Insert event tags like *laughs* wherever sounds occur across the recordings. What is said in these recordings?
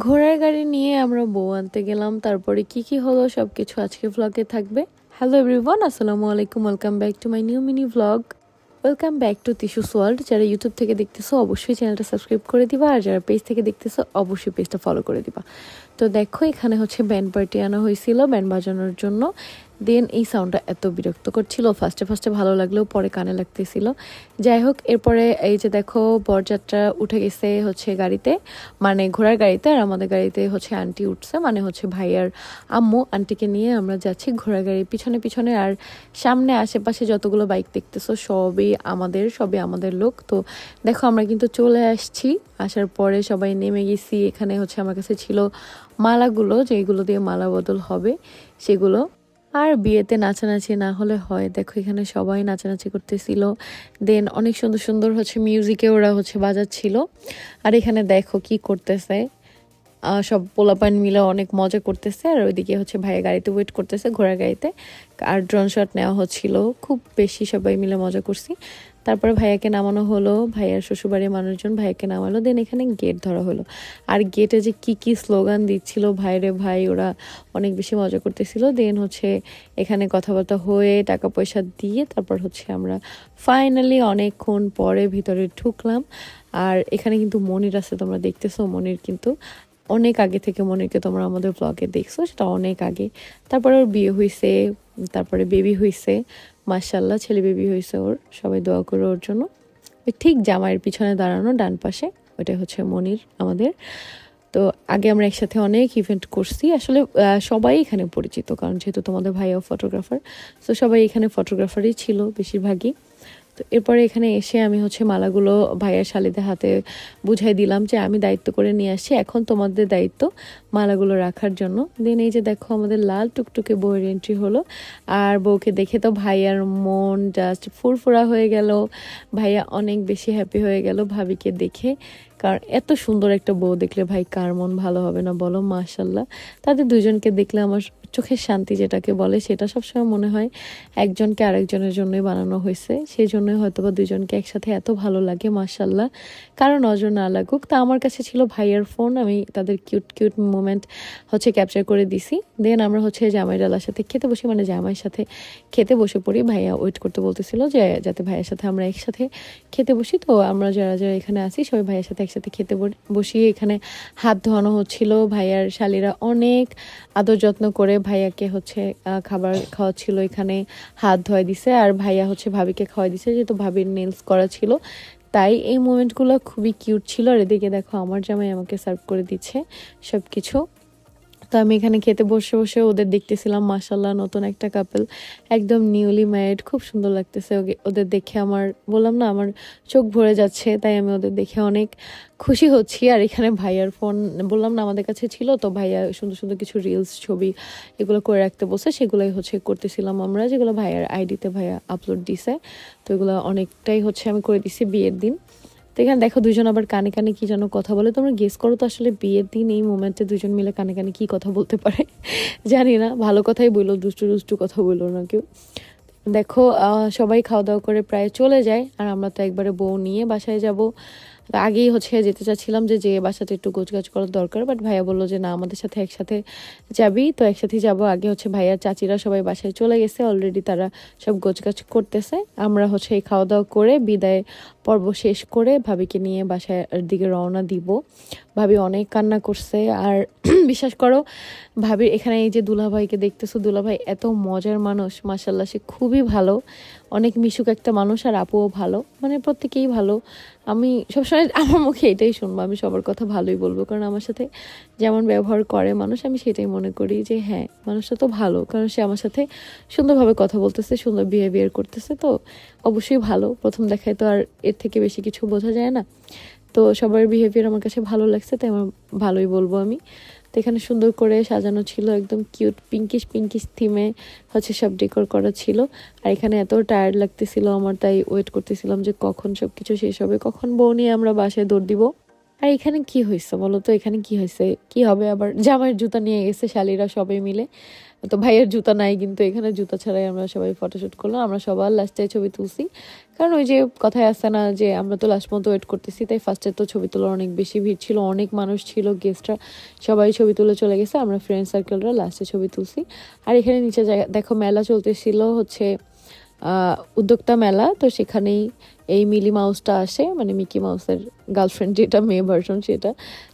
ঘোড়ার গাড়ি নিয়ে আমরা বউ আনতে গেলাম, তারপরে কি কি হলো সব কিছু আজকে ভ্লগে থাকবে। হ্যালো এভরিওয়ান আসসালামু আলাইকুম welcome back to my new mini vlog welcome back to Tishu's world যারা ইউটিউব থেকে দেখতেছো, অবশ্যই চ্যানেলটা সাবস্ক্রাইব করে দিবা, আর যারা পেজ থেকে দেখতেছো, অবশ্যই পেজটা ফলো করে দিবা। তো দেখো, এখানে হচ্ছে ব্যান্ড পার্টি আনা হয়েছিল ব্যান্ড বাজানোর জন্য। দেন এই সাউন্ডটা এত বিরক্ত করছিল ফার্স্টে ফার্স্টে ভালো লাগলেও পরে কানে লাগতেছিল। যাই হোক, এরপরে এই যে দেখো, বরযাত্রা উঠে গেছে হচ্ছে গাড়িতে মানে ঘোড়ার গাড়িতে, আর আমাদের গাড়িতে হচ্ছে আন্টি উঠছে মানে হচ্ছে ভাইয়ার আম্মু। আন্টিকে নিয়ে আমরা যাচ্ছি ঘোড়ার গাড়ির পিছনে পিছনে, আর সামনে আশেপাশে যতগুলো বাইক দেখতেছো, সবই আমাদের সবই আমাদের লোক। তো দেখো, আমরা কিন্তু চলে আসছি। আসার পরে সবাই নেমে গেছি। এখানে হচ্ছে আমার কাছে ছিল মালাগুলো, যেগুলো দিয়ে মালা বদল হবে, সেগুলো। আর বিয়েতে নাচানাচি না হলে হয়। দেখো, এখানে সবাই নাচানাচি করতেছিল। দেন অনেক সুন্দর সুন্দর হচ্ছে মিউজিকে ওরা হচ্ছে বাজাচ্ছিল। আর এখানে দেখো কি করতেছে। সব পোলাপান মিলে অনেক মজা করতেছে, আর ওইদিকে হচ্ছে ভাইয়া গাড়িতে ওয়েট করতেছে ঘোড়ার গাড়িতে। আর ড্রোন শট নেওয়া হচ্ছিল, খুব বেশি সবাই মিলে মজা করছি। তারপরে ভাইয়াকে নামানো হলো, ভাইয়ার শ্বশুরবাড়ির মানুষজন ভাইয়াকে নামালো দেন এখানে গেট ধরা হলো। আর গেটে যে কি কি স্লোগান দিচ্ছিল ভাইরে ভাই, ওরা অনেক বেশি মজা করতেছিল। দেন হচ্ছে এখানে কথাবার্তা হয়ে টাকা পয়সা দিয়ে তারপর হচ্ছে আমরা ফাইনালি অনেকক্ষণ পরে ভিতরে ঢুকলাম। আর এখানে কিন্তু মনির আছে, তোমরা দেখতেছো, মনির কিন্তু অনেক আগে থেকে মনিরকে তোমরা আমাদের ব্লগে দেখছ, সেটা অনেক আগে। তারপরে ওর বিয়ে হয়েছে তারপরে বেবি হয়েছে মার্শাল্লাহ ছেলে বেবি হয়েছে ওর। সবাই দোয়া করে ওর জন্য। ঠিক জামাইয়ের পিছনে দাঁড়ানো, ডান পাশে। ওইটা হচ্ছে মনির, আমাদের। তো আগে আমরা একসাথে অনেক ইভেন্ট করছি। আসলে সবাই এখানে পরিচিত, কারণ যেহেতু তোমাদের ভাইয়াও ফটোগ্রাফার তো সবাই এখানে ফটোগ্রাফারই ছিল বেশিরভাগই। এরপরে এখানে এসে আমি হচ্ছে মালাগুলো ভাইয়ার শালিদের হাতে বুঝাই দিলাম যে আমি দায়িত্ব করে নিয়ে আসছি। এখন তোমাদের দায়িত্ব মালাগুলো রাখার জন্য। দেন এই যে দেখো আমাদের লাল টুকটুকে বউয়ের এন্ট্রি হলো। আর বউকে দেখে তো ভাইয়ার মন জাস্ট ফুরফুরা হয়ে গেল। ভাইয়া অনেক বেশি হ্যাপি হয়ে গেল ভাবিকে দেখে। কারণ এত সুন্দর একটা বউ দেখলে ভাই কার মন ভালো হবে না বলো? মাশাল্লাহ তাদের দুজনকে দেখলে আমার চোখের শান্তি যেটাকে বলে, সেটা সবসময় মনে হয় একজনকে আরেকজনের জন্যই বানানো হয়েছে। সেই জন্যই হয়তো বা দুজনকে একসাথে এত ভালো লাগে মাশাল্লাহ কারও নজর না লাগুক। তা আমার কাছে ছিল ভাইয়ার ফোন। আমি তাদের কিউট কিউট মোমেন্ট হচ্ছে ক্যাপচার করে দিছি। দেন আমরা হচ্ছে জামাই ডালার সাথে খেতে বসি মানে জামাইয়ের সাথে খেতে বসে পড়ি। ভাইয়া ওয়েট করতে বলতেছিল যে, যাতে ভাইয়ের সাথে আমরা একসাথে খেতে বসি। তো আমরা যারা যারা এখানে আছি, সবাই ভাইয়ের সাথে একসাথে খেতে বসিয়ে এখানে হাত ধোয়ানো হচ্ছিল। ভাইয়ার শালিরা অনেক আদর যত্ন করে ভাইয়াকে হচ্ছে খাবার খাওয়া ছিল এখানে, হাত ধোয়া দিছে। আর ভাইয়া হচ্ছে ভাবিকে খাওয়া দিছে, যেহেতু ভাবির নেলস করা ছিল। তাই এই মোমেন্টগুলো খুবই কিউট ছিল। আর এদিকে দেখো, আমার জামাই আমাকে সার্ভ করে দিচ্ছে সব কিছু তো আমি এখানে খেতে বসে বসে ওদের দেখতেছিলাম মাসাল্লাহ নতুন একটা কাপেল একদম নিউলি ম্যারিড খুব সুন্দর লাগতেছে ওদের দেখে আমার, বললাম না আমার চোখ ভরে যাচ্ছে, তাই আমি ওদের দেখে অনেক খুশি হচ্ছি। আর এখানে ভাইয়ার ফোন বললাম না আমাদের কাছে ছিল, তো ভাইয়া সুন্দর সুন্দর কিছু রিলস ছবি এগুলো করে রাখতে বসে, সেগুলোই হচ্ছে করতেছিলাম আমরা, যেগুলো ভাইয়ার আইডিতে ভাইয়া আপলোড দিছে, তো এগুলো অনেকটাই হচ্ছে আমি করে দিছি বিয়ের দিন। এখানে দেখো দুজন আবার কানে কানে কি যেন কথা বলে। তোমরা গেস করো তো আসলে বিয়ের দিন এই মোমেন্টে দুজন মিলে কানে কানে কি কথা বলতে পারে। *laughs* জানি না, ভালো কথাই বলল, দুষ্টু দুষ্টু কথা বলল না কেউ। দেখো সবাই খাওয়া দাওয়া করে প্রায় চলে যায়, আর আমরা তো একবারে বউ নিয়ে বাসায় যাব। আগেই হচ্ছে যেতে চাচ্ছিলাম যে যে বাসাতে একটু গোছগাছ করার দরকার বাট ভাইয়া বলল যে, না, আমাদের সাথে একসাথে যাবি। তো একসাথে যাব। আগে হচ্ছে ভাইয়ার চাচিরা সবাই বাসায় চলে গেছে অলরেডি তারা সব গোছগাছ করতেছে। আমরা হচ্ছে এই খাওয়া দাওয়া করে বিদায় পর্ব শেষ করে ভাবিকে নিয়ে বাসায় দিকে রওনা দিব। ভাবি অনেক কান্না করছে। আর *clears throat* বিশ্বাস করো, ভাবির এখানে এই যে দুলাভাইকে দেখতেছো, দুলাভাই এত মজার মানুষ মাসাল্লাহ সে খুবই ভালো। অনেক মিশুক একটা মানুষ আর আপুও ভালো। মানে প্রত্যেকেই ভালো। আমি সবসময় আমার মুখে এটাই শুনব, আমি সবার কথা ভালোই বলব। কারণ আমার সাথে যেমন ব্যবহার করে মানুষ, আমি সেটাই মনে করি যে হ্যাঁ মানুষটা তো ভালো। কারণ সে আমার সাথে সুন্দরভাবে কথা বলতেছে, সুন্দর বিহেভিয়ার করতেছে, তো অবশ্যই ভালো। প্রথম দেখায় তো আর এর থেকে বেশি কিছু বোঝা যায় না। তো সবার বিহেভিয়ার আমার কাছে ভালো লাগছে, তাই আমার ভালোই বলব আমি। তো এখানে সুন্দর করে সাজানো ছিল একদম কিউট পিঙ্কিশ পিঙ্কিশ থিমে হচ্ছে সব ডেকোর করা ছিল। আর এখানে এত টায়ার্ড লাগতেছিল, আমার তাই ওয়েট করতেছিলাম যে কখন সব কিছু শেষ হবে, কখন বউ নিয়ে আমরা বাসায় দৌড় দিব। আর এখানে কি হয়েছে বলো তো? এখানে কি হয়েছে কি হবে আবার? জামাইয়ের জুতা নিয়ে গেছে, শালিরা সবাই মিলে। তো ভাইয়ের জুতা নাই কিন্তু এখানে জুতা ছাড়াই আমরা সবাই ফটোশ্যুট করলাম। আমরা সবার লাস্টে ছবি তুলছি। কারণ ওই যে কথায় আসে না যে, আমরা তো লাস্ট মতো ওয়েট করতেছি, তাই ফার্স্টে তো ছবি তোলার অনেক বেশি ভিড় ছিল, অনেক মানুষ ছিল গেস্টরা সবাই ছবি তুলে চলে গেছে। আমরা ফ্রেন্ড সার্কেলরা লাস্টে ছবি তুলছি। আর এখানে নিচে জায়গা, দেখো মেলা চলতেছিল হচ্ছে উদ্যোক্তা মেলা, তো সেখানেই এই মিলি মাউসটা আসে মানে মিকি মাউসের গার্লফ্রেন্ড যেটা, মেয়ে ভার্সন সেটা।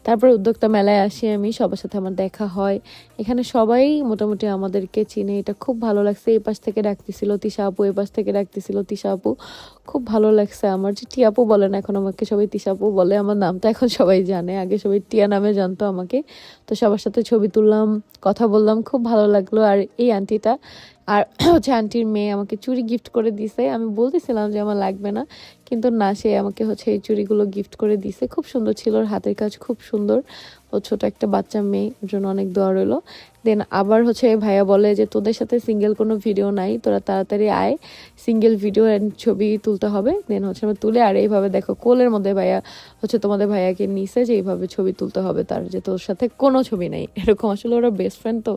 তারপরে উদ্যোক্তা মেলায় আসি আমি, সবার সাথে আমার দেখা হয়। এখানে সবাই মোটামুটি আমাদেরকে চিনে, এটা খুব ভালো লাগছে। এই পাশ থেকে ডাকতেছিল তিশা আপু, এই পাশ থেকে ডাকতেছিল তিশা আপু। খুব ভালো লাগছে আমার, যে টিয়া আপু বলে না, এখন আমাকে সবাই তিশা আপু বলে। আমার নামটা এখন সবাই জানে, আগে সবাই টিয়া নামে জানতো আমাকে। তো সবার সাথে ছবি তুললাম, কথা বললাম, খুব ভালো লাগল। আর এই আন্টিটা আর *clears throat* হচ্ছে আন্টির মেয়ে আমাকে চুড়ি গিফট করে দিছে। আমি বলতেছিলাম যে আমার লাগবে না, কিন্তু না, সে আমাকে হচ্ছে এই চুড়িগুলো গিফট করে দিছে। খুব সুন্দর ছিল, ওর হাতের কাজ খুব সুন্দর। ও ছোট একটা বাচ্চা মেয়ে জন্য অনেক দোয়া রইল। দেন আবার হচ্ছে ভাইয়া বলে যে, তোদের সাথে সিঙ্গেল কোনো ভিডিও নাই, তোরা তাড়াতাড়ি আয় সিঙ্গেল ভিডিও অ্যান্ড ছবি তুলতে হবে। দেন হচ্ছে আমরা তুলে, আর এইভাবে দেখো, কোলের মধ্যে ভাইয়া হচ্ছে তোমাদের ভাইয়াকে নিছে যে, এইভাবে ছবি তুলতে হবে তার, যে তোর সাথে কোনো ছবি নেই। এরকম আসলে ওরা বেস্ট ফ্রেন্ড তো।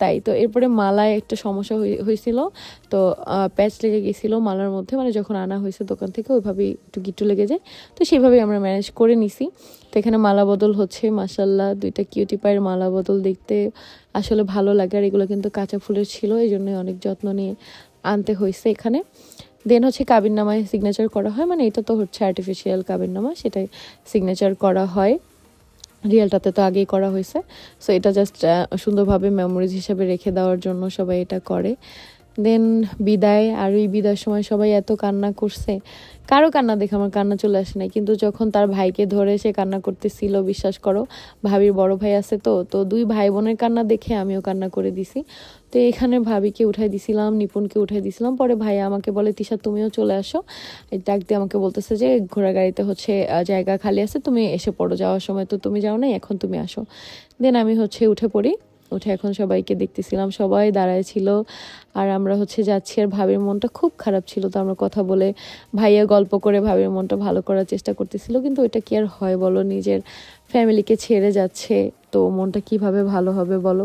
তাই তো এরপরে মালায় একটা সমস্যা হয়ে- হয়েছিল তো প্যাচ লেগে গেছিল মালার মধ্যে মানে যখন আনা হয়েছে দোকান থেকে, ওইভাবেই একটু গিট্টু লেগে যায়। তো সেইভাবেই আমরা ম্যানেজ করে নিছি। তো এখানে মালা বদল হচ্ছে মাসাল্লাহ দুইটা কিউটি পায়ের মালা বদল দেখতে আসলে ভালো লাগে, আর এগুলো কিন্তু কাঁচা ফুলের ছিল এই জন্য অনেক যত্ন নিয়ে আনতে হয়েছে এখানে। দেন হচ্ছে কাবিননামায় সিগনেচার করা হয় মানে এটা তো হচ্ছে আর্টিফিশিয়াল কাবিননামা, সেটাই সিগনেচার করা হয়। রিয়েলটাতে তো আগেই করা হয়েছে। সো এটা জাস্ট সুন্দরভাবে মেমোরিজ হিসেবে রেখে দেওয়ার জন্য সবাই এটা করে। দেন বিদায়। আর ওই বিদায়ের সময় সবাই এত কান্না করছে। কারও কান্না দেখে আমার কান্না চলে আসে নাই। কিন্তু যখন তার ভাইকে ধরে সে কান্না করতেছিল, বিশ্বাস করো, ভাবির বড় ভাই আছে তো তো দুই ভাই বোনের কান্না দেখে আমিও কান্না করে দিছি। তো এখানে ভাবিকে উঠাই দিছিলাম, নিপুণকে উঠাই দিছিলাম। পরে ভাইয়া আমাকে বলে, তিশা, তুমিও চলে আসো। ডাক দিয়ে আমাকে বলতেছে যে ঘোড়া গাড়িতে হচ্ছে জায়গা খালি আছে, তুমি এসে পড়ো যাওয়ার সময়। তো তুমি যাও নাই, এখন তুমি আসো। দেন আমি হচ্ছে উঠে পড়ি। উঠে এখন সবাইকে দেখতেছিলাম, সবাই দাঁড়ায় ছিল। আর আমরা হচ্ছে যাচ্ছি, আর ভাবির মনটা খুব খারাপ ছিল। তো আমরা কথা বলে ভাইয়া গল্প করে ভাবির মনটা ভালো করার চেষ্টা করতেছিল, কিন্তু ওইটা কি আর হয় বলো? নিজের ফ্যামিলিকে ছেড়ে যাচ্ছে, তো মনটা কীভাবে ভালো হবে বলো?